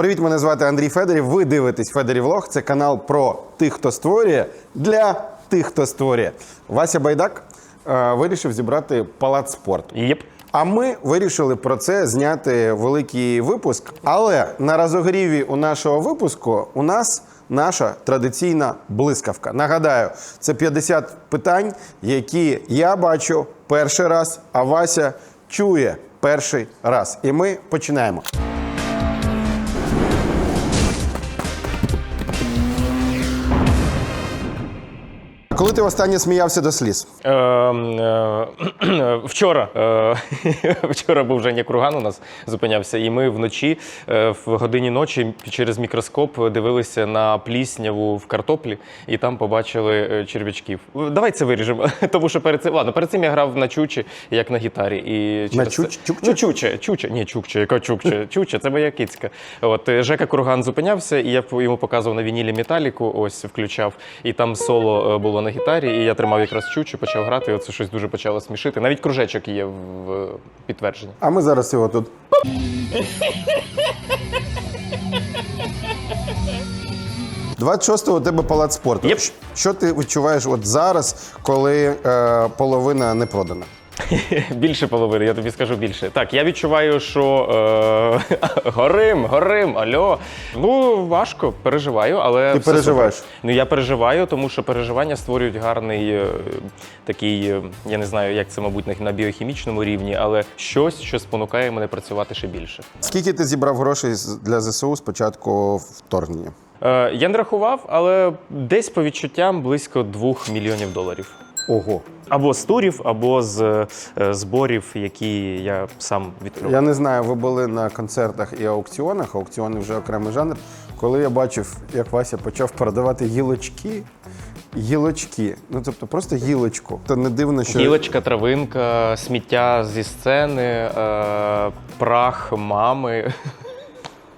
Привіт, мене звати Андрій Федорів. Ви дивитесь Федорів Влог. Це канал про тих, хто створює для тих, хто створює. Вася Байдак е, вирішив зібрати палац спорту. Єп. А ми вирішили про це зняти великий випуск. Але на розогріві у нашого випуску у нас наша традиційна блискавка. Нагадаю, це 50 питань, які я бачу перший раз, а Вася чує перший раз. І ми починаємо. Коли ти востаннє сміявся до сліз? Е, е, вчора, е, вчора був Женя Круган у нас зупинявся, і ми вночі е, в годині ночі через мікроскоп дивилися на плісняву в картоплі, і там побачили черв'ячків. Давай це виріжемо. Тому що перед цим ладно, перед цим я грав на чучі, як на гітарі. І через чуч- це- чукче? Ну, чуче, чуче, ні, чукче, яка чукче, чуче, це моя кицька. От Жека Курган зупинявся, і я йому показував на вінілі металіку, ось включав, і там соло було на гітарі, і я тримав якраз чучу, почав грати, і оце щось дуже почало смішити. Навіть кружечок є в підтвердженні. А ми зараз його тут. «26-го у тебе палац спорту. Yep. Що ти відчуваєш от зараз, коли е, половина не продана? Більше половини, я тобі скажу більше. Так, я відчуваю, що е, горим, горим, альо. Ну, важко, переживаю, але. Ти все переживаєш? супер. Ну я переживаю, тому що переживання створюють гарний е, такий, е, я не знаю, як це, мабуть, на, біохімічному рівні, але щось, що спонукає мене працювати ще більше. Скільки ти зібрав грошей для ЗСУ з початку вторгнення? Е, я не рахував, але десь по відчуттям близько 2 мільйонів доларів. Ого. Або з турів, або з е, зборів, які я сам відкрив. Я не знаю, ви були на концертах і аукціонах. Аукціони вже окремий жанр. Коли я бачив, як Вася почав продавати гілочки, гілочки, ну тобто просто гілочку. То не дивно, що Гілочка, травинка, сміття зі сцени, е, прах мами.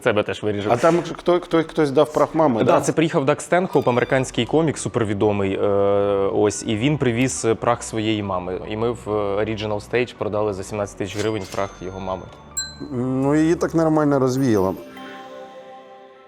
Це би теж виріжу. а там хто, хто, хтось дав прах мами. Да, це приїхав Дак Стенхоп, американський комік, супервідомий. Е, ось, і він привіз прах своєї мами. І ми в Original Stage продали за 17 тисяч гривень прах його мами. Ну, її так нормально розвіяло.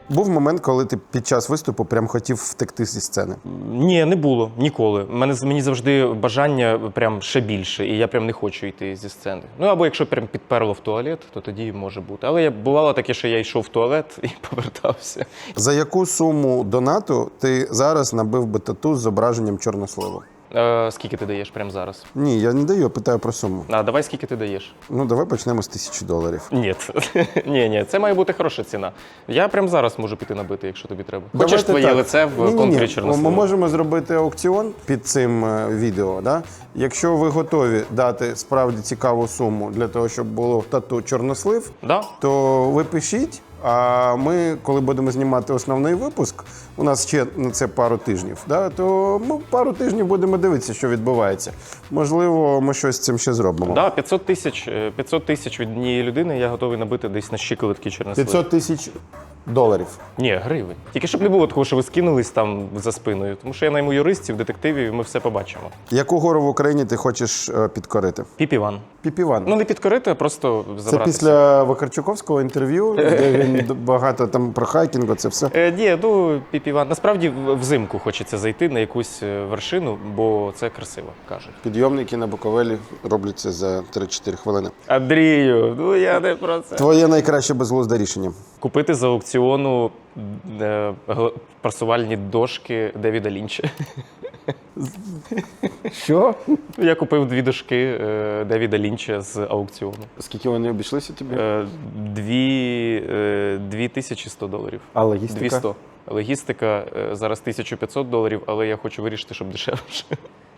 Був момент, коли ти під час виступу прям хотів втекти зі сцени. Ні, не було ніколи. Мене мені завжди бажання прям ще більше, і я прям не хочу йти зі сцени. Ну або якщо прям підперло в туалет, то тоді може бути. Але я бувало таке, що я йшов в туалет і повертався. За яку суму донату ти зараз набив би тату з зображенням чорносливу? Е, скільки ти даєш прямо зараз? Ні, я не даю, я питаю про суму. А давай скільки ти даєш? Ну, давай почнемо з тисячі доларів. Ні, ні, ні, це має бути хороша ціна. Я прямо зараз можу піти набити, якщо тобі треба. Хочеш Давайте твоє так. лице в Ні-ні-ні. Ми чорнослива? можемо зробити аукціон під цим е, відео. Да? Якщо ви готові дати справді цікаву суму для того, щоб було тату чорнослив, Да? то ви пишіть. А ми, коли будемо знімати основний випуск, у нас ще на це пару тижнів. Да, то ми пару тижнів будемо дивитися, що відбувається. Можливо, ми щось з цим ще зробимо. Да, 500 тисяч, е, 500 тисяч від однієї людини я готовий набити десь на щиколотки чорнослив. 500 тисяч доларів. Ні, гривень. Тільки щоб не було такого, що ви скинулись там за спиною. Тому що я найму юристів, детективів, і ми все побачимо. Яку гору в Україні ти хочеш е, підкорити? Піп-Іван. Піпіван. Ну не підкорити, а просто Це після Вакарчуковського інтерв'ю, де він багато там про хайкінг, це все. Е, ні, ну Піп-Іван. Насправді взимку хочеться зайти на якусь е, вершину, бо це красиво, кажуть. Підйомники на Буковелі робляться за 3-4 хвилини. Андрію, ну я не про це. Твоє найкраще безглузде рішення. Купити за аукціону е, прасувальні дошки Девіда Лінча. Що? Я купив дві дошки е, Девіда Лінча з аукціону. Скільки вони обійшлися тобі? Е, Дві, е, 2100 доларів. А логістика? 200. Логістика е, зараз 1500 доларів, але я хочу вирішити, щоб дешевше.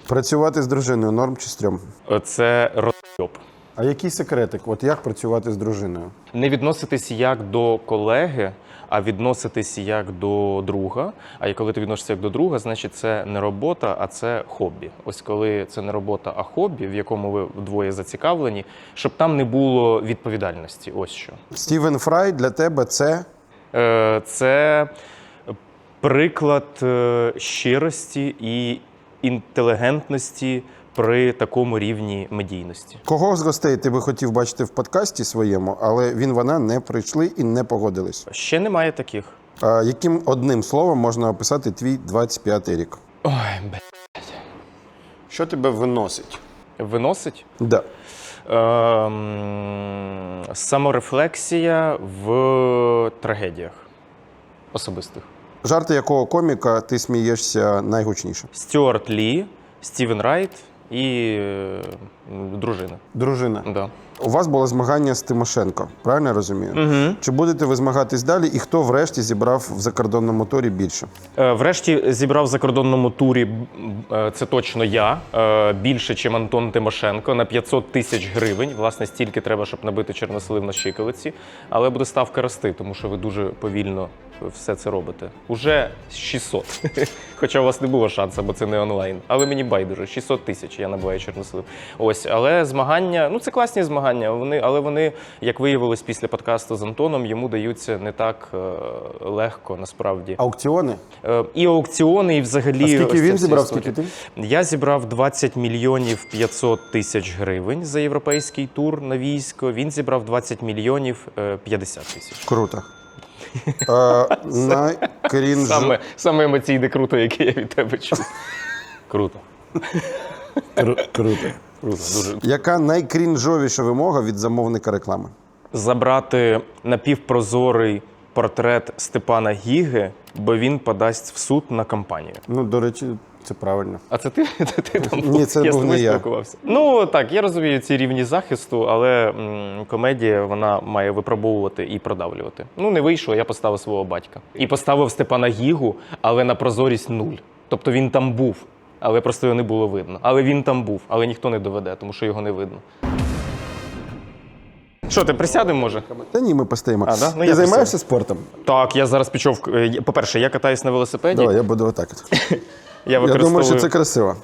Працювати з дружиною норм чи стрьом? Це розйоб. А який секретик? От як працювати з дружиною? Не відноситись як до колеги, а відноситись як до друга. А коли ти відносишся як до друга, значить це не робота, а це хобі. Ось коли це не робота, а хобі, в якому ви вдвоє зацікавлені, щоб там не було відповідальності. Ось що. Стівен Фрай для тебе це Е, Це приклад е, щирості і інтелігентності при такому рівні медійності. Кого з гостей ти би хотів бачити в подкасті своєму, але він вона не прийшли і не погодились? Ще немає таких. А яким одним словом можна описати твій 25-й рік? Ой, б... Що тебе виносить? виносить. Да. Ем, саморефлексія в трагедіях особистих. Жарти якого коміка ти смієшся найгучніше? Стюарт Лі, Стівен Райт і е, дружина. Дружина. Да. У вас було змагання з Тимошенко, правильно я розумію? Угу. Чи будете ви змагатись далі, і хто врешті зібрав в закордонному турі більше? Е, Врешті зібрав в закордонному турі е, це точно я е, більше, ніж Антон Тимошенко на 500 тисяч гривень. Власне, стільки треба, щоб набити чорнослив на щиколиці. Але буде ставка рости, тому що ви дуже повільно все це робите. Уже 600. Хоча у вас не було шансу, бо це не онлайн. Але мені байдуже 600 тисяч. Я набуваю чорнослив. Ось, але змагання, ну це класні змагання. Вони, але вони, як виявилось після подкасту з Антоном, йому даються не так е, легко насправді. Аукціони? Е, І аукціони, і взагалі. А скільки ось ця він вся зібрав, історія. скільки ти? Я зібрав 20 мільйонів 500 тисяч гривень за європейський тур на військо. Він зібрав 20 мільйонів е, 50 тисяч. Круто. Найкрінж... Саме, саме емоційне круто, яке я від тебе чув. Круто. Круто. Круто. Дуже. Яка найкрінжовіша вимога від замовника реклами? Забрати напівпрозорий портрет Степана Гіги, бо він подасть в суд на кампанію. Ну, до речі, це правильно. А це ти, ти, ти там Ні, це я з був тобою не я. спілкувався. Ну так, я розумію ці рівні захисту, але м, комедія вона має випробовувати і продавлювати. Ну не вийшло, я поставив свого батька. І поставив Степана Гігу, але на прозорість нуль. Тобто він там був, але просто його не було видно. Але він там був, але ніхто не доведе, тому що його не видно. Що, ти присядемо, може? Та ні, ми постоїмо. А, да? Ну, Ти я займаєшся спортом? Так, я зараз пішов. е, По-перше, я катаюсь на велосипеді. Давай, я буду отак. от. Я Я використовую... думаю, що це красиво.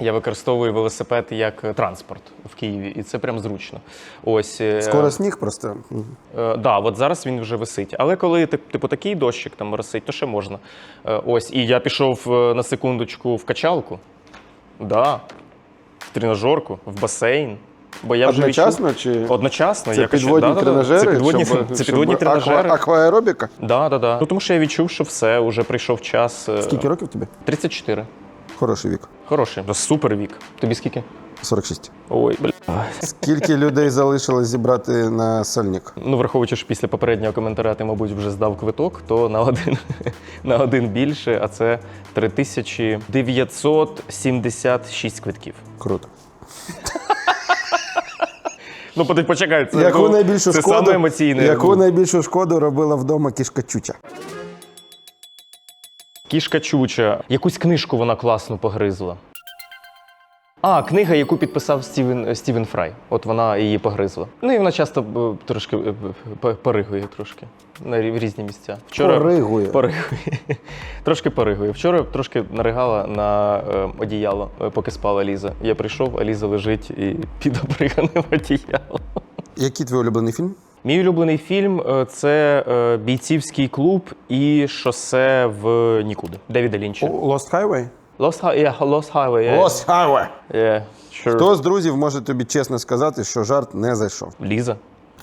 Я використовую велосипед як е, транспорт в Києві, і це прям зручно. Ось е, Скоро сніг просто. е, да, от зараз він вже висить. Але коли типу такий дощик там росить, то ще можна. Е, ось, і я пішов на секундочку в качалку. Да, в тренажерку, в басейн. Бо я вже Одночасно відчув- чи Одночасно. це я підводні Да-да-да, тренажери? Це підводні, щоб- це щоб підводні аква- тренажери. Акваеробіка? Да, да, да. Ну, тому що я відчув, що все, вже прийшов час. е, Скільки років тобі? 34. Хороший вік. Хороший. Супер вік. Тобі скільки? 46. Ой, бля. Скільки людей залишилось зібрати на сольник? Ну, враховуючи, що після попереднього коментаря ти, мабуть, вже здав квиток, то на один, на один більше, а це 3976 квитків. Круто. Ну, почекай, це, Яку ну, найбільшу це шкоду, саме емоційне. яку Ну, найбільшу шкоду робила вдома кішка Чуча? Кішка Чуча. Якусь книжку вона класно погризла. А, книга, яку підписав Стівен, Стівен Фрай. От вона її погризла. Ну і вона часто е, трошки е, п- поригує трошки на рі- різні місця. Поригує? Поригує. трошки поригує. Вчора трошки наригала на е, одіяло, е, поки спала Ліза. Я прийшов, а Ліза лежить і під оприганим одіялом. Який твій улюблений фільм? Мій улюблений фільм е, це е, бійцівський клуб і шосе в нікуди. Девіда Лінча. Lost Highway? Lost, yeah, Lost Highway. Yeah. Lost Highway. Yeah, sure. Хто з друзів може тобі чесно сказати, що жарт не зайшов? Ліза.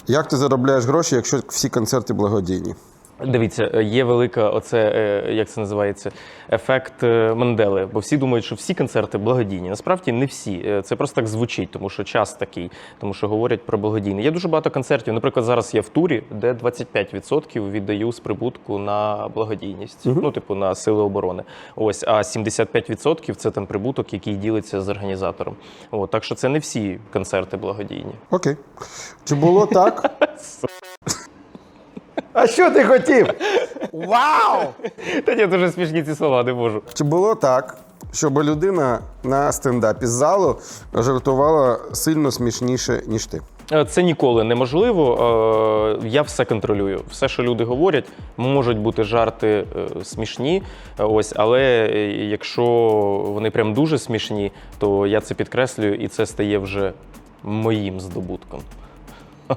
Як ти заробляєш гроші, якщо всі концерти благодійні? Дивіться, е, є велика, оце е, як це називається, ефект е, Мандели. Бо всі думають, що всі концерти благодійні. Насправді не всі. Це просто так звучить, тому що час такий, тому що говорять про благодійні. Є дуже багато концертів. Наприклад, зараз я в турі, де 25% віддаю з прибутку на благодійність, ну типу на сили оборони. Ось, а 75% це там прибуток, який ділиться з організатором. От, так що це не всі концерти благодійні. Окей. Чи було так? А що ти хотів? Вау! Та ні, дуже смішні ці слова, не можу. Чи було так, щоб людина на стендапі з залу жартувала сильно смішніше, ніж ти? Е, Це ніколи неможливо. Е, Я все контролюю. Все, що люди говорять, можуть бути жарти е, смішні. е, Ось, але е, якщо вони прям дуже смішні, то я це підкреслюю, і це стає вже моїм здобутком.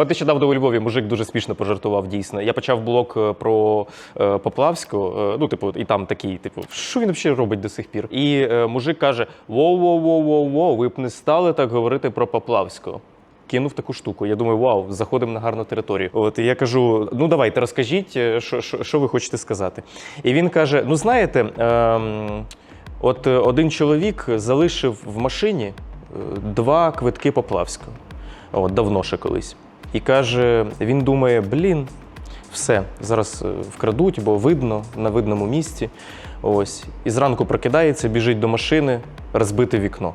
От нещодавно у Львові мужик дуже смішно пожартував дійсно. Я почав блог е, про е, Поплавську. е, ну, типу, і там такий, типу, що він взагалі робить до сих пір? І е, мужик каже: воу-воу-воу-воу-воу, ви б не стали так говорити про Поплавську. Кинув таку штуку. Я думаю, вау, заходимо на гарну територію. От і я кажу: ну давайте розкажіть, е, що, що, що ви хочете сказати. І він каже: Ну, знаєте, ем, от е, один чоловік залишив в машині е, два квитки Поплавського. От давно ще колись. І каже: він думає: блін, все, зараз е, вкрадуть, бо видно на видному місці. Ось. І зранку прокидається, біжить до машини, розбите вікно.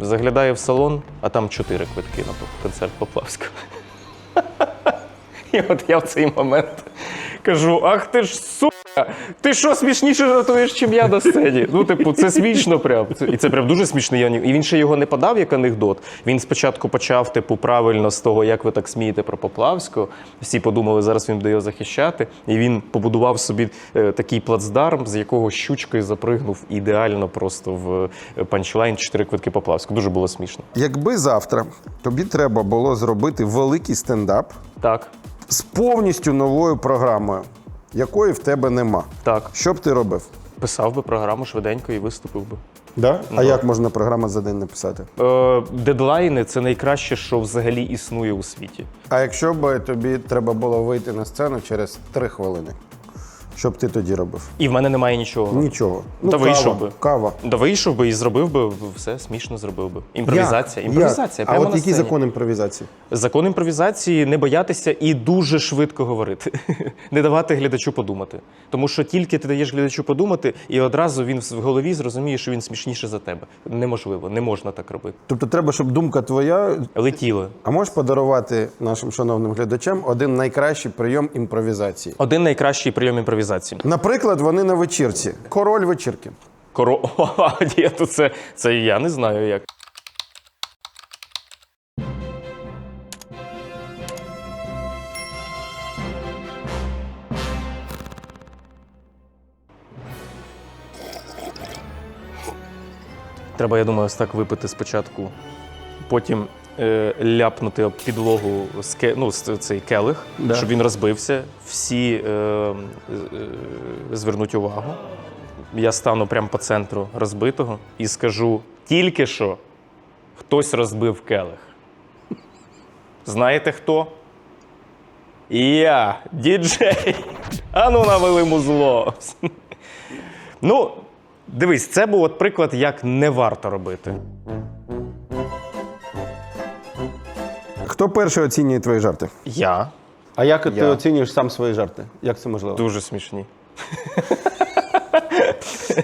Заглядає в салон, а там чотири квитки на концерт Поплавського. І от я в цей момент кажу: ах ти ж сука! Ти що смішніше жартуєш, чим я на сцені? Ну, типу, це смішно прям. Це- І це прям дуже. Я ні- І він ще його не подав як анекдот. Він спочатку почав, типу, правильно з того, як ви так смієте про Поплавського. Всі подумали, зараз він буде його захищати. І він побудував собі е, такий плацдарм, з якого щучкою запригнув ідеально просто в е, панчлайн чотири квитки Поплавського. Дуже було смішно. Якби завтра тобі треба було зробити великий стендап Так, з повністю новою програмою, якої в тебе нема, так. що б ти робив? Писав би програму швиденько і виступив би. Да? А як можна програму за день написати? Е, дедлайни це найкраще, що взагалі існує у світі. А якщо б тобі треба було вийти на сцену через три хвилини, що б ти тоді робив? І в мене немає нічого. Нічого. Ну, Та кава, вийшов би. Кава. Да вийшов би і зробив би все смішно зробив би. Імпровізація. Як? Імпровізація. Як? А от на який сцені. закон імпровізації? Закон імпровізації не боятися і дуже швидко говорити, не давати глядачу подумати. Тому що тільки ти даєш глядачу подумати, і одразу він в голові зрозуміє, що він смішніше за тебе. Неможливо, не можна так робити. Тобто треба, щоб думка твоя. Летіло. А можеш подарувати нашим шановним глядачам один найкращий прийом імпровізації? Один найкращий прийом імпровізації. Наприклад, вони на вечірці. Король вечірки. Коро... Ні, то це, це я не знаю як. Треба, я думаю, ось так випити спочатку, потім ляпнути об підлогу ну, цей келих, Да. щоб він розбився. Всі е, е, звернуть увагу. Я стану прямо по центру розбитого і скажу: тільки що хтось розбив келих. Знаєте хто? Я, діджей. Ану навели музло. Ну, дивись, це був от приклад, як не варто робити. Хто перший оцінює твої жарти? Я А як ти Я. оцінюєш сам свої жарти? Як це можливо? дуже смішні.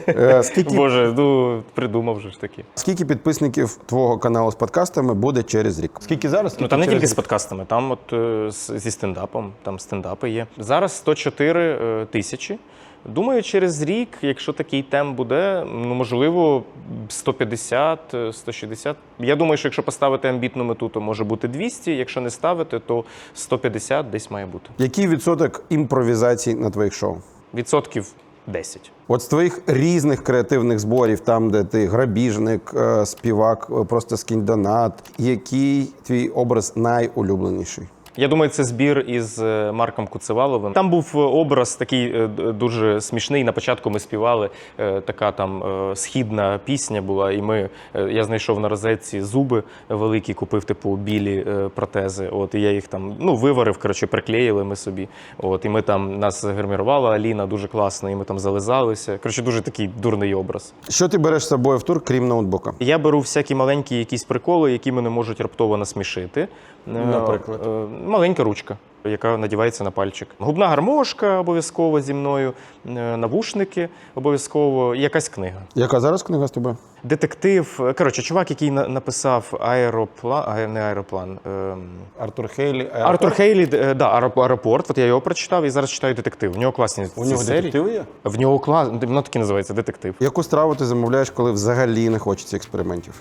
Е, скільки, Боже, ну придумав же ж таки. скільки підписників твого каналу з подкастами буде через рік? Скільки зараз? Ну скільки там не через тільки з рік? подкастами, там от е, з- зі стендапом, там стендапи є. Зараз 104 е, тисячі. Думаю, через рік, якщо такий темп буде, ну можливо, 150, е, 160. Я думаю, що якщо поставити амбітну мету, то може бути 200. Якщо не ставити, то 150 десь має бути. Який відсоток імпровізацій на твоїх шоу? Відсотків 10. От з твоїх різних креативних зборів, там, де ти грабіжник, е, співак, е, просто скинь донат, який твій образ найулюбленіший? Я думаю, це збір із е, Марком Куцеваловим. Там був е, образ такий е, дуже смішний. На початку ми співали така там східна пісня була, і ми я знайшов на розетці зуби великі, купив типу білі протези. От і я їх там ну виварив, коротше, приклеїли ми собі. От і ми там нас гримірувала Аліна дуже класно, і ми там зализалися. Коротше, дуже такий дурний образ. Що ти береш з собою в тур, крім ноутбука? Я беру всякі маленькі якісь приколи, які мене можуть раптово насмішити. Е, Наприклад? е, маленька ручка, яка надівається на пальчик. Губна гармошка обов'язково зі мною, е, навушники обов'язково, і якась книга. Яка зараз книга з тобою? Детектив. Коротше, чувак, який написав аероплан, а, не аероплан. ем, Артур Хейлі. Артур Хейлі, да, аеропорт. От я його прочитав і зараз читаю детектив. В нього класні У нього серії. детективи є? В нього клас, воно так називається детектив. Яку страву ти замовляєш, коли взагалі не хочеться експериментів?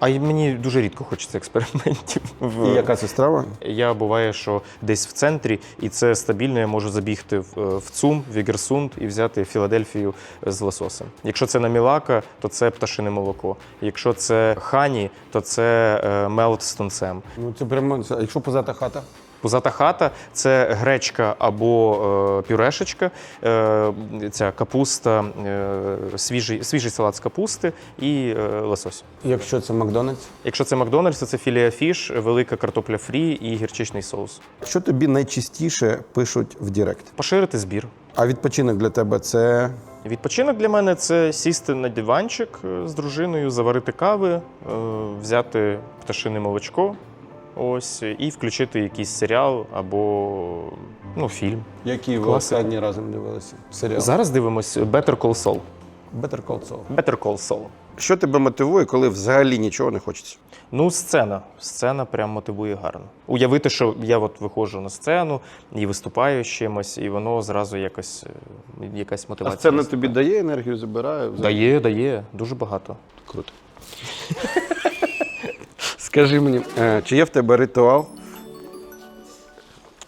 А й мені дуже рідко хочеться експериментів. в- І яка це страва? Я буває, що десь в центрі, і це стабільно. Я можу забігти в, е, в ЦУМ, в Ігерсунд і взяти Філадельфію з лососем. Якщо це на Мілака, то це пташине молоко. Якщо це хані, то це е, мелт з тунцем. Ну це прямо. якщо позата хата? Пузата хата це гречка або е, пюрешечка, е, ця капуста, е, свіжий, свіжий салат з капусти і лосось. Якщо це Макдональдс? Якщо це Макдональдс, то це філія фіш, велика картопля фрі і гірчичний соус. Що тобі найчастіше пишуть в Директ? Поширити збір. А відпочинок для тебе це Відпочинок для мене це сісти на диванчик з дружиною, заварити кави, взяти пташине молочко. Ось і включити якийсь серіал або ну, фільм. які ви Класика. останні разом дивилися? Серіал? Зараз дивимось Better Call Saul. Better Call Saul. Better Call Saul. Що тебе мотивує, коли взагалі нічого не хочеться? Ну, сцена. Сцена прям мотивує гарно. Уявити, що я от виходжу на сцену і виступаю з чимось, і воно зразу якось е, якась А мотивація. сцена тобі дає енергію, забирає? дає, дає дуже багато. Круто. Скажи мені, е, чи є в тебе ритуал?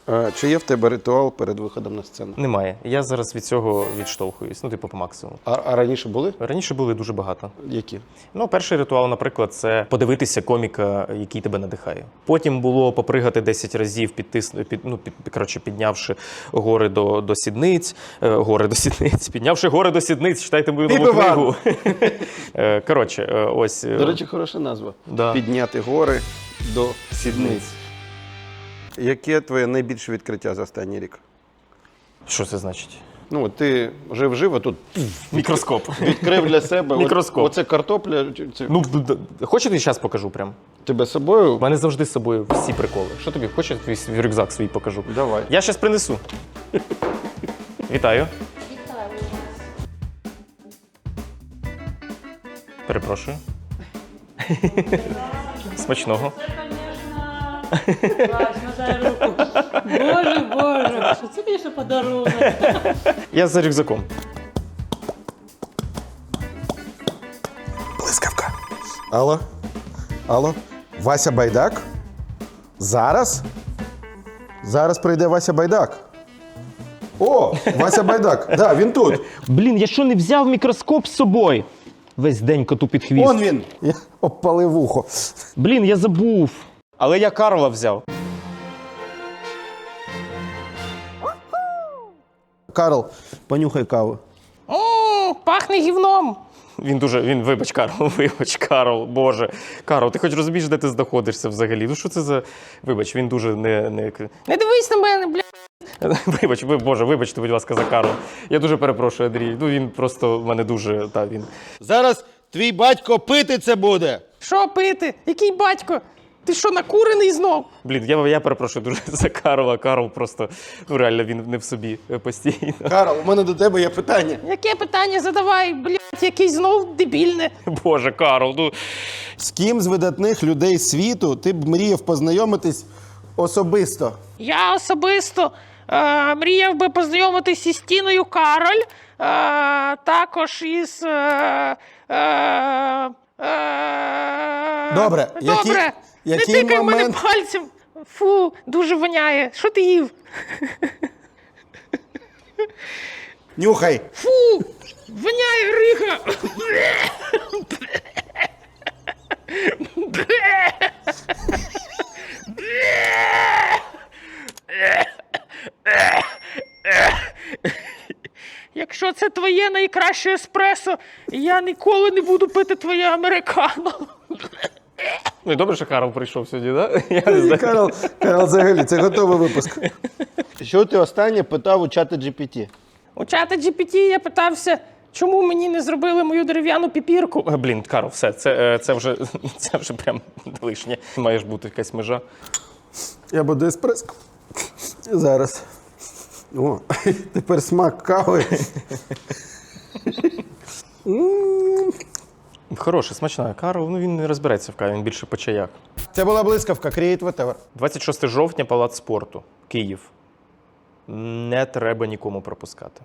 Е, Чи є в тебе ритуал перед виходом на сцену? Немає. Я зараз від цього відштовхуюсь. Ну, типу, по максимуму. А, а раніше були? Раніше були дуже багато. Які? Ну, перший ритуал, наприклад, це подивитися коміка, який тебе надихає. Потім було попригати 10 разів, підтис... під, ну, під, коротше, піднявши гори до, до сідниць, е, гори до сідниць, піднявши гори до сідниць, читайте мою нову книгу. Е, Коротше, ось. До речі, хороша назва. Да. Підняти гори до сідниць. Яке твоє найбільше відкриття за останній рік? Що це значить? Ну, ти жив жив, а тут Мікроскоп. відкрив для себе. Мікроскоп. Оце картопля. Це... Ну, хочете, я зараз покажу прям? тебе з собою? У мене завжди з собою всі приколи. Що тобі? Хочеш, твій рюкзак свій покажу? Давай. Я зараз принесу. Вітаю. Вітаю. Перепрошую. Смачного. Руку. Боже, боже, що це, звісно, подарунок. Я за рюкзаком. Блискавка. Алло? Алло? Вася Байдак? Зараз? Зараз прийде Вася Байдак. О, Вася Байдак. Да, він тут. Блін, я що не взяв мікроскоп з собою? Весь день коту під хвіст. Он він. Я обпалив вухо. Блін, я забув. Але я Карла взяв. Карл, понюхай каву. О, пахне гівном. Він дуже, він, вибач, Карл, вибач, Карл, Боже. Карл, ти хоч розумієш, де ти знаходишся взагалі? Ну що це за. Вибач, він дуже не. Не, не дивись на мене, бля. Вибач, ви, Боже, вибачте, будь ласка, за Карла. Я дуже перепрошую, Андрій. Ну він просто в мене дуже. Та, він. Зараз твій батько пити це буде. Що пити? Який батько? Ти що, накурений знов? Блін, я, я перепрошую дуже за Карла. Карл просто ну реально він не в собі е, постійно. Карл, у мене до тебе є питання. Яке питання задавай, блядь, якийсь знов дебільне. Боже, Карл, ну. З ким з видатних людей світу ти б мріяв познайомитись особисто? Я особисто е, мріяв би познайомитись із Тіною Кароль, е, також із. Е, е, е, Добре, які- Добре. Який Не тикай в мене пальцем. Фу, дуже воняє. Що ти їв? Нюхай. Фу! Воняє рига. Якщо це твоє найкраще еспресо, я ніколи не буду пити твоє американо. Ну і добре, що Карл прийшов сьогодні, так? Да? Я не знаю. Карл, Карл, взагалі, це готовий випуск. Що ти останнє питав у чата GPT? У чата GPT я питався, чому мені не зробили мою дерев'яну піпірку. Е, Блін, Карл, все, це, е, це вже це вже прям лишнє. Має ж бути якась межа. Я буду еспресо. Зараз. О, тепер смак кави. Хороша, смачна. Карл, ну він не розбереться в каві, він більше по чаях. Це була блискавка, Create Whatever. 26 жовтня, палац спорту, Київ. Не треба нікому пропускати.